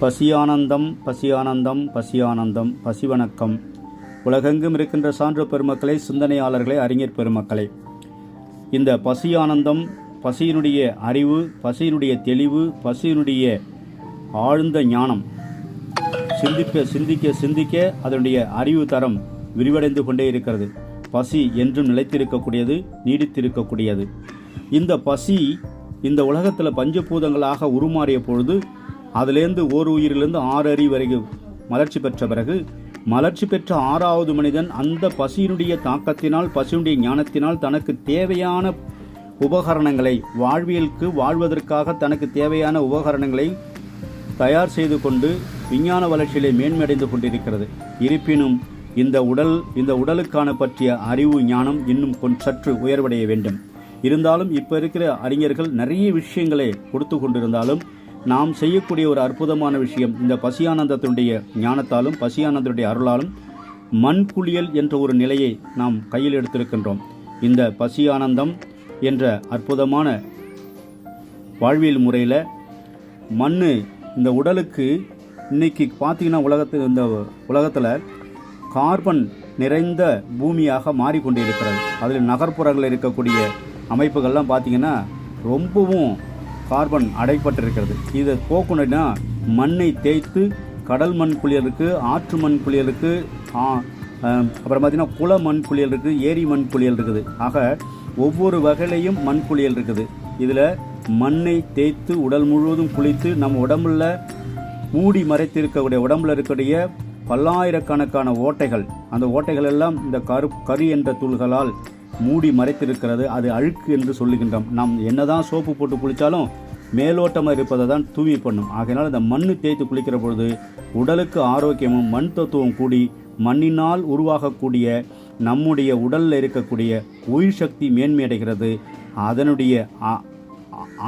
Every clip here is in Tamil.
பசியானந்தம் பசியானந்தம் பசியானந்தம் பசிவணக்கம். உலகெங்கும் இருக்கின்ற சான்று பெருமக்களை சிந்தனையாளர்களே அறிஞர் பெருமக்களே. இந்த பசியானந்தம் பசியினுடைய அறிவு பசியினுடைய தெளிவு பசியினுடைய ஆழ்ந்த ஞானம் சிந்திக்க சிந்திக்க சிந்திக்க அதனுடைய அறிவு தரம் விரிவடைந்து கொண்டே இருக்கிறது. பசி என்றும் நிலைத்திருக்கக்கூடியது நீடித்திருக்கக்கூடியது. இந்த பசி இந்த உலகத்தில் பஞ்சபூதங்களாக உருமாறிய பொழுது அதுலேருந்து ஓர் உயிரிலிருந்து ஆறு அறி வரைக்கும் மலர்ச்சி பெற்ற பிறகு மலர்ச்சி பெற்ற ஆறாவது மனிதன் அந்த பசியினுடைய தாக்கத்தினால் பசியினுடைய ஞானத்தினால் தனக்கு தேவையான உபகரணங்களை வாழ்வியலுக்கு வாழ்வதற்காக தனக்கு தேவையான உபகரணங்களை தயார் செய்து கொண்டு விஞ்ஞான வளர்ச்சியிலே மேன்மையடைந்து கொண்டிருக்கிறது. இருப்பினும் இந்த உடல் இந்த உடலுக்கான பற்றிய அறிவு ஞானம் இன்னும் கொஞ்சம் சற்று உயர்வடைய வேண்டும். இருந்தாலும் இப்போ இருக்கிற அறிஞர்கள் நிறைய விஷயங்களை கொடுத்து கொண்டிருந்தாலும் நாம் செய்யக்கூடிய ஒரு அற்புதமான விஷயம். இந்த பசியானந்தத்தினுடைய ஞானத்தாலும் பசியானந்தனுடைய அருளாலும் மண் குளியல் என்ற ஒரு நிலையை நாம் கையில் எடுத்திருக்கின்றோம். இந்த பசியானந்தம் என்ற அற்புதமான வாழ்வியல் முறையில் மண் இந்த உடலுக்கு இன்னைக்கு பார்த்தீங்கன்னா உலகத்தில் இந்த உலகத்தில் கார்பன் நிறைந்த பூமியாக மாறிக்கொண்டிருக்கிறது. அதில் நகர்ப்புறங்களில் இருக்கக்கூடிய அமைப்புகள்லாம் பார்த்திங்கன்னா ரொம்பவும் கார்பன் அடைப்பட்டிருக்கிறது. இதை போக்கணும்னா மண்ணை தேய்த்து கடல் மண் குளியலுக்கு ஆற்று மண் குளியலுக்கு அப்புறம் பார்த்திங்கன்னா குள மண் குளியல் இருக்குது ஏரி மண் குளியல் இருக்குது ஆக ஒவ்வொரு வகையிலையும் மண் குளியல் இருக்குது இதில் மண்ணை தேய்த்து உடல் முழுவதும் குளித்து நம்ம உடம்புல மூடி மறைத்திருக்கக்கூடிய உடம்புல இருக்கக்கூடிய பல்லாயிரக்கணக்கான ஓட்டைகள் அந்த ஓட்டைகள் எல்லாம் இந்த கரு கரு என்ற தூள்களால் மூடி மறைத்திருக்கிறது அது அழுக்கு என்று சொல்லுகின்றோம். நாம் என்னதான் சோப்பு போட்டு குளித்தாலும் மேலோட்டமாக இருப்பதை தான் தூய்மை பண்ணும். ஆகையினால் இந்த மண்ணு தேய்த்து குளிக்கிற பொழுது உடலுக்கு ஆரோக்கியமும் மண் தத்துவம் கூடி மண்ணினால் உருவாகக்கூடிய நம்முடைய உடலில் இருக்கக்கூடிய உயிர் சக்தி மேன்மையடைகிறது. அதனுடைய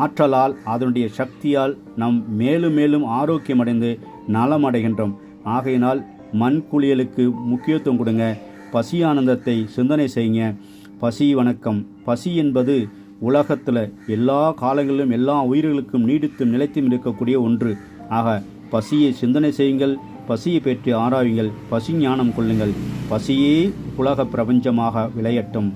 ஆற்றலால் அதனுடைய சக்தியால் நாம் மேலும் மேலும் ஆரோக்கியமடைந்து நலமடைகின்றோம். ஆகையினால் மண் குளியலுக்கு முக்கியத்துவம் கொடுங்க. பசி ஆனந்தத்தை சிந்தனை செய்யுங்க. பசி வணக்கம். பசி என்பது உலகத்தில் எல்லா காலங்களிலும் எல்லா உயிர்களுக்கும் நீடித்தும் நிலைத்தும் இருக்கக்கூடிய ஒன்று. ஆக பசியை சிந்தனை செய்யுங்கள். பசியை பற்றி ஆராயுங்கள். பசி ஞானம் கொள்ளுங்கள். பசியே உலக பிரபஞ்சமாக விளையட்டும்.